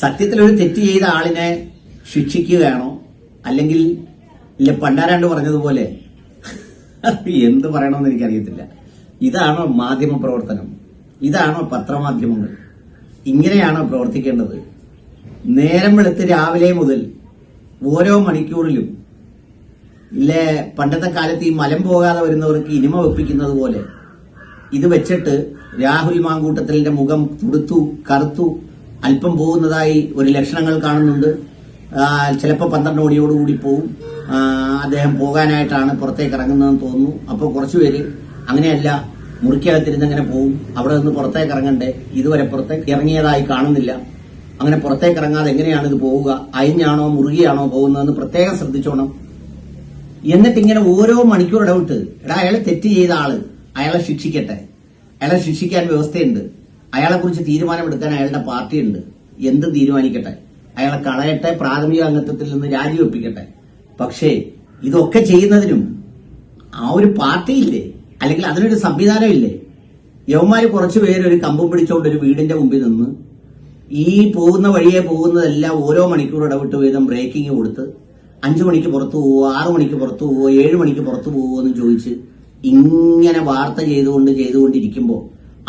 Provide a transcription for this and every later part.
സത്യത്തിൽ ഒരു തെറ്റ് ചെയ്ത ആളിനെ ശിക്ഷിക്കുകയാണോ? അല്ലെങ്കിൽ ഇല്ല പണ്ടാരാണ്ട് പറഞ്ഞതുപോലെ എന്ത് പറയണമെന്ന് എനിക്കറിയത്തില്ല. ഇതാണോ മാധ്യമ പ്രവർത്തനം ഇതാണോ പത്രമാധ്യമങ്ങൾ? ഇങ്ങനെയാണോ പ്രവർത്തിക്കേണ്ടത്? നേരം വെളുത്ത് രാവിലെ മുതൽ ഓരോ മണിക്കൂറിലും ഇല്ലേ പണ്ടത്തെ കാലത്ത് ഈ മലം പോകാതെ വരുന്നവർക്ക് ഇനിമ വെപ്പിക്കുന്നത് പോലെ. ഇത് വെച്ചിട്ട് രാഹുൽ മാങ്കൂട്ടത്തിലിന്റെ മുഖം തുടുത്തു കറുത്തു അല്പം പോകുന്നതായി ഒരു ലക്ഷണങ്ങൾ കാണുന്നുണ്ട്. ചിലപ്പോൾ പന്ത്രണ്ട് മണിയോടുകൂടി പോവും. അദ്ദേഹം പോകാനായിട്ടാണ് പുറത്തേക്ക് ഇറങ്ങുന്നതെന്ന് തോന്നുന്നു. അപ്പോൾ കുറച്ചു കുറച്ചുപേര് അങ്ങനെയല്ല മുറിക്കകത്തിരുന്ന് അങ്ങനെ പോവും. അവിടെ നിന്ന് പുറത്തേക്ക് ഇറങ്ങണ്ടേ? ഇതുവരെ പുറത്തേക്ക് ഇറങ്ങിയതായി കാണുന്നില്ല. അങ്ങനെ പുറത്തേക്ക് ഇറങ്ങാതെ എങ്ങനെയാണ് ഇത് പോവുക? അയിഞ്ഞാണോ മുറുകിയാണോ പോകുന്നതെന്ന് പ്രത്യേകം ശ്രദ്ധിച്ചോണം. എന്നിട്ട് ഇങ്ങനെ ഓരോ മണിക്കൂർ ഇടവിട്ട് എടാ അയാളെ തെറ്റ് ചെയ്ത ആൾ. അയാളെ ശിക്ഷിക്കട്ടെ. അയാളെ ശിക്ഷിക്കാൻ വ്യവസ്ഥയുണ്ട്. അയാളെ കുറിച്ച് തീരുമാനമെടുക്കാൻ അയാളുടെ പാർട്ടിയുണ്ട്. എന്തും തീരുമാനിക്കട്ടെ? അയാളെ കളയട്ടെ പ്രാഥമിക അംഗത്വത്തിൽ നിന്ന് രാജിവെപ്പിക്കട്ടെ പക്ഷേ ഇതൊക്കെ ചെയ്യുന്നതിനും ആ ഒരു പാർട്ടിയില്ലേ? അല്ലെങ്കിൽ അതിനൊരു സംവിധാനമില്ലേ? യവന്മാര് കുറച്ചു പേര് ഒരു കമ്പും പിടിച്ചുകൊണ്ട് ഒരു വീടിന്റെ മുമ്പിൽ നിന്ന് ഈ പോകുന്ന വഴിയെ പോകുന്നതെല്ലാം ഓരോ മണിക്കൂർ ഇടവിട്ട് വീതം ബ്രേക്കിംഗ് കൊടുത്ത് അഞ്ചു മണിക്ക് പുറത്തു പോവോ ആറു മണിക്ക് പുറത്തു പോവോ ഏഴ് മണിക്ക് പുറത്തു പോവോ എന്ന് ചോദിച്ച് ഇങ്ങനെ വാർത്ത ചെയ്തുകൊണ്ട് ചെയ്തുകൊണ്ടിരിക്കുമ്പോൾ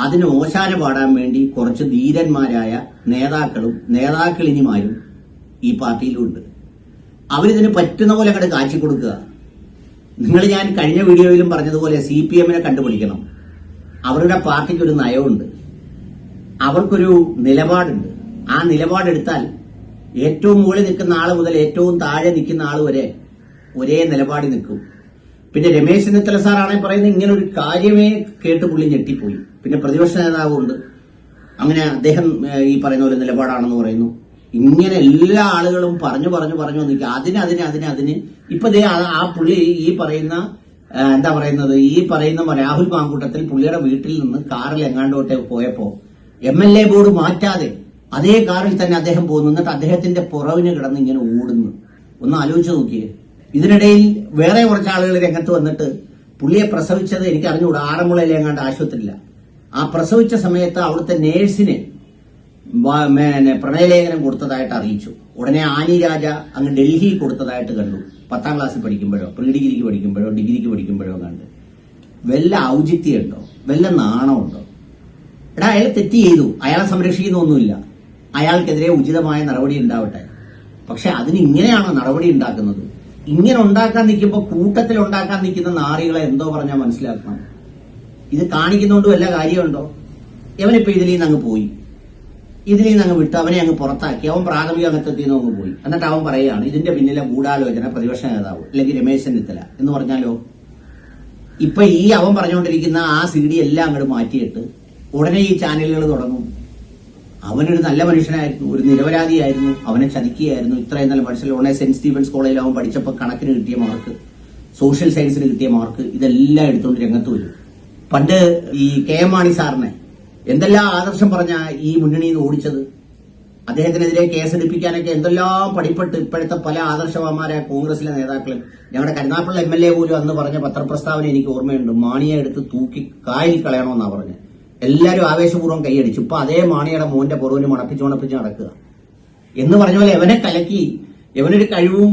അതിന് ഓശാന പാടാൻ വേണ്ടി കുറച്ച് ധീരന്മാരായ നേതാക്കളും നേതാക്കളിനിമാരും ഈ പാർട്ടിയിലുണ്ട്. അവരിതിന് പറ്റുന്ന പോലെ അങ്ങോട്ട് കാച്ചി കൊടുക്കുക. നിങ്ങൾ ഞാൻ കഴിഞ്ഞ വീഡിയോയിലും പറഞ്ഞതുപോലെ സി പി എമ്മിനെ കണ്ടുപിടിക്കണം. അവരുടെ പാർട്ടിക്ക് ഒരു നയമുണ്ട് അവർക്കൊരു നിലപാടുണ്ട്. ആ നിലപാടെടുത്താൽ ഏറ്റവും മുകളിൽ നിൽക്കുന്ന ആൾ മുതൽ ഏറ്റവും താഴെ നിൽക്കുന്ന ആൾ വരെ ഒരേ നിലപാടിൽ നിൽക്കും. പിന്നെ രമേശ് ചെന്നിത്തല സാറാണെങ്കിൽ പറയുന്നത് ഇങ്ങനെ ഒരു കാര്യമേ കേട്ട് പുള്ളി ഞെട്ടിപ്പോയി. പിന്നെ പ്രതിപക്ഷ നേതാവുണ്ട്. അങ്ങനെ അദ്ദേഹം ഈ പറയുന്ന ഒരു നിലപാടാണെന്ന് പറയുന്നു. ഇങ്ങനെ എല്ലാ ആളുകളും പറഞ്ഞു പറഞ്ഞു പറഞ്ഞു നിൽക്കുക അതിന് അതിന് അതിന് അതിന് ഇപ്പൊ ആ പുള്ളി ഈ പറയുന്ന എന്താ പറയുന്നത്? ഈ പറയുന്ന രാഹുൽ മാങ്കൂട്ടത്തിൽ പുള്ളിയുടെ വീട്ടിൽ നിന്ന് കാറിൽ എങ്ങാണ്ടോട്ടെ പോയപ്പോ എം എൽ എ ബോർഡ് മാറ്റാതെ അതേ കാറിൽ തന്നെ അദ്ദേഹം പോകുന്നു എന്നിട്ട് അദ്ദേഹത്തിന്റെ പുറവിന് കിടന്ന് ഇങ്ങനെ ഓടുന്നു. ഒന്ന് ആലോചിച്ച് നോക്കിയേ. ഇതിനിടയിൽ വേറെ കുറച്ച് ആളുകൾ രംഗത്ത് വന്നിട്ട് പുള്ളിയെ പ്രസവിച്ചത് എനിക്ക് അറിഞ്ഞുകൂടാ. ആറന്മുളയിലെ എങ്ങാണ്ട് ആശുപത്രിയില്ല ആ പ്രസവിച്ച സമയത്ത് അവിടുത്തെ നേഴ്സിന് പ്രണയലേഖനം കൊടുത്തതായിട്ട് അറിയിച്ചു. ഉടനെ ആനി രാജ അങ്ങ് ഡൽഹിയിൽ കൊടുത്തതായിട്ട് കണ്ടു. പത്താം ക്ലാസ്സിൽ പഠിക്കുമ്പോഴോ പ്രീ ഡിഗ്രിക്ക് പഠിക്കുമ്പോഴോ ഡിഗ്രിക്ക് പഠിക്കുമ്പോഴോ കണ്ട് വല്ല ഔചിത്യമുണ്ടോ? വല്ല നാണമുണ്ടോ? എടാ അയാൾ തെറ്റ് ചെയ്തു. അയാളെ സംരക്ഷിക്കുന്നൊന്നുമില്ല. അയാൾക്കെതിരെ ഉചിതമായ നടപടി ഉണ്ടാവട്ടെ. പക്ഷെ അതിന് ഇങ്ങനെയാണോ നടപടി ഉണ്ടാക്കുന്നത്? ഇങ്ങനെ ഉണ്ടാക്കാൻ നിൽക്കുമ്പോൾ കൂട്ടത്തിൽ ഉണ്ടാക്കാൻ നിൽക്കുന്ന നാറികളെ എന്തോ പറഞ്ഞാൽ മനസ്സിലാക്കണം. ഇത് കാണിക്കുന്നതുകൊണ്ട് വല്ല കാര്യമുണ്ടോ? ഇവനിപ്പോ ഇതിൽ നിന്ന് അങ്ങ് പോയി. ഇതിൽ നിന്ന് അങ്ങ് വിട്ട് അവനെ അങ്ങ് പുറത്താക്കി. അവൻ പ്രാഥമിക അംഗത്വത്തിൽ നിന്ന് അങ്ങ് പോയി. എന്നിട്ട് അവൻ പറയുകയാണ് ഇതിന്റെ പിന്നിലെ ഗൂഢാലോചന പ്രതിപക്ഷ നേതാവ് അല്ലെങ്കിൽ രമേശ് ചെന്നിത്തല എന്ന് പറഞ്ഞാലോ? ഇപ്പൊ ഈ അവൻ പറഞ്ഞുകൊണ്ടിരിക്കുന്ന ആ സി ഡി എല്ലാം അങ്ങോട്ട് മാറ്റിയിട്ട് ഉടനെ ഈ ചാനലുകൾ തുടങ്ങും. അവനൊരു നല്ല മനുഷ്യനായിരുന്നു ഒരു നിരപരാധിയായിരുന്നു അവനെ ചതിക്കുകയായിരുന്നു. ഇത്രയും നല്ല മനുഷ്യൻ ഉടനെ സെന്റ് സ്റ്റീഫൻസ് കോളേജിൽ അവൻ പഠിച്ചപ്പോൾ കണക്കിന് കിട്ടിയ മാർക്ക് സോഷ്യൽ സയൻസിന് കിട്ടിയ മാർക്ക് ഇതെല്ലാം എടുത്തുകൊണ്ട് രംഗത്ത് വരും. പണ്ട് ഈ കെ എം മാണി സാറിനെ എന്തെല്ലാം ആദർശം പറഞ്ഞ ഈ മുന്നണിയിൽ നിന്ന് ഓടിച്ചത്? അദ്ദേഹത്തിനെതിരെ കേസെടുപ്പിക്കാനൊക്കെ എന്തെല്ലാം പടിപ്പെട്ട് ഇപ്പോഴത്തെ പല ആദർശവാന്മാരായ കോൺഗ്രസിലെ നേതാക്കളും ഞങ്ങളുടെ കരുനാപ്പള്ള എം എൽ എ പോലും അന്ന് പറഞ്ഞ പത്രപ്രസ്താവന എനിക്ക് ഓർമ്മയുണ്ട്. മാണിയെ എടുത്ത് തൂക്കി കായൽ കളയണമെന്നാണ് പറഞ്ഞത്. എല്ലാവരും ആവേശപൂർവം കൈയടിച്ചു. ഇപ്പൊ അതേ മാണിയുടെ മോന്റെ പുറവിന് മണപ്പിച്ച് മണപ്പിച്ച് നടക്കുക. എന്ന് പറഞ്ഞ പോലെ എവനെ കലക്കി എവനൊരു കഴിവും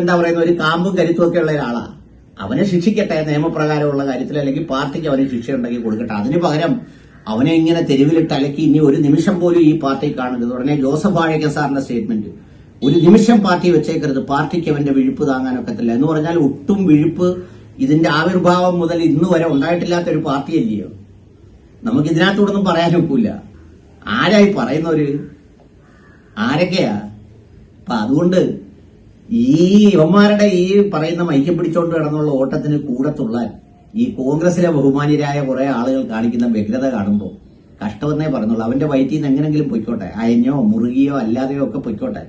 എന്താ പറയുന്ന ഒരു കാമ്പും കരുത്തും ഒക്കെ ഉള്ള ഒരാളാ. അവനെ ശിക്ഷിക്കട്ടെ നിയമപ്രകാരമുള്ള കാര്യത്തിൽ അല്ലെങ്കിൽ പാർട്ടിക്ക് അവന് ശിക്ഷ ഉണ്ടെങ്കിൽ കൊടുക്കട്ടെ. അതിന് പകരം അവനെ ഇങ്ങനെ തെരുവിലിട്ട് അലക്കി ഇനി ഒരു നിമിഷം പോലും ഈ പാർട്ടി കാണരുത്. ഉടനെ ജോസഫ് വാഴയ്ക്ക സാറിന്റെ സ്റ്റേറ്റ്മെന്റ്. ഒരു നിമിഷം പാർട്ടി വെച്ചേക്കരുത്. പാർട്ടിക്ക് അവന്റെ വിഴുപ്പ് താങ്ങാനൊക്കത്തില്ല. എന്ന് പറഞ്ഞാൽ ഒട്ടും വിഴുപ്പ് ഇതിന്റെ ആവിർഭാവം മുതൽ ഇന്ന് വരെ ഉണ്ടായിട്ടില്ലാത്ത ഒരു പാർട്ടിയല്ലയോ? നമുക്ക് ഇതിനകത്തൂടൊന്നും പറയാൻ ഒക്കില്ല. ആരായി പറയുന്നവര്? ആരൊക്കെയാ? അപ്പൊ അതുകൊണ്ട് ഈ യുവന്മാരുടെ ഈ പറയുന്ന മൈക്കം പിടിച്ചോണ്ട് കിടന്നുള്ള ഓട്ടത്തിന് കൂടെ തുള്ളാൻ ഈ കോൺഗ്രസിലെ ബഹുമാന്യരായ കുറെ ആളുകൾ കാണിക്കുന്ന വ്യഗ്രത കാണുമ്പോൾ കഷ്ടമെന്നേ പറഞ്ഞുള്ളൂ. അവന്റെ വയറ്റിൽ നിന്ന് എങ്ങനെങ്കിലും പൊയ്ക്കോട്ടെ. അയഞ്ഞോ മുറുകിയോ അല്ലാതെയോ ഒക്കെ പൊയ്ക്കോട്ടെ.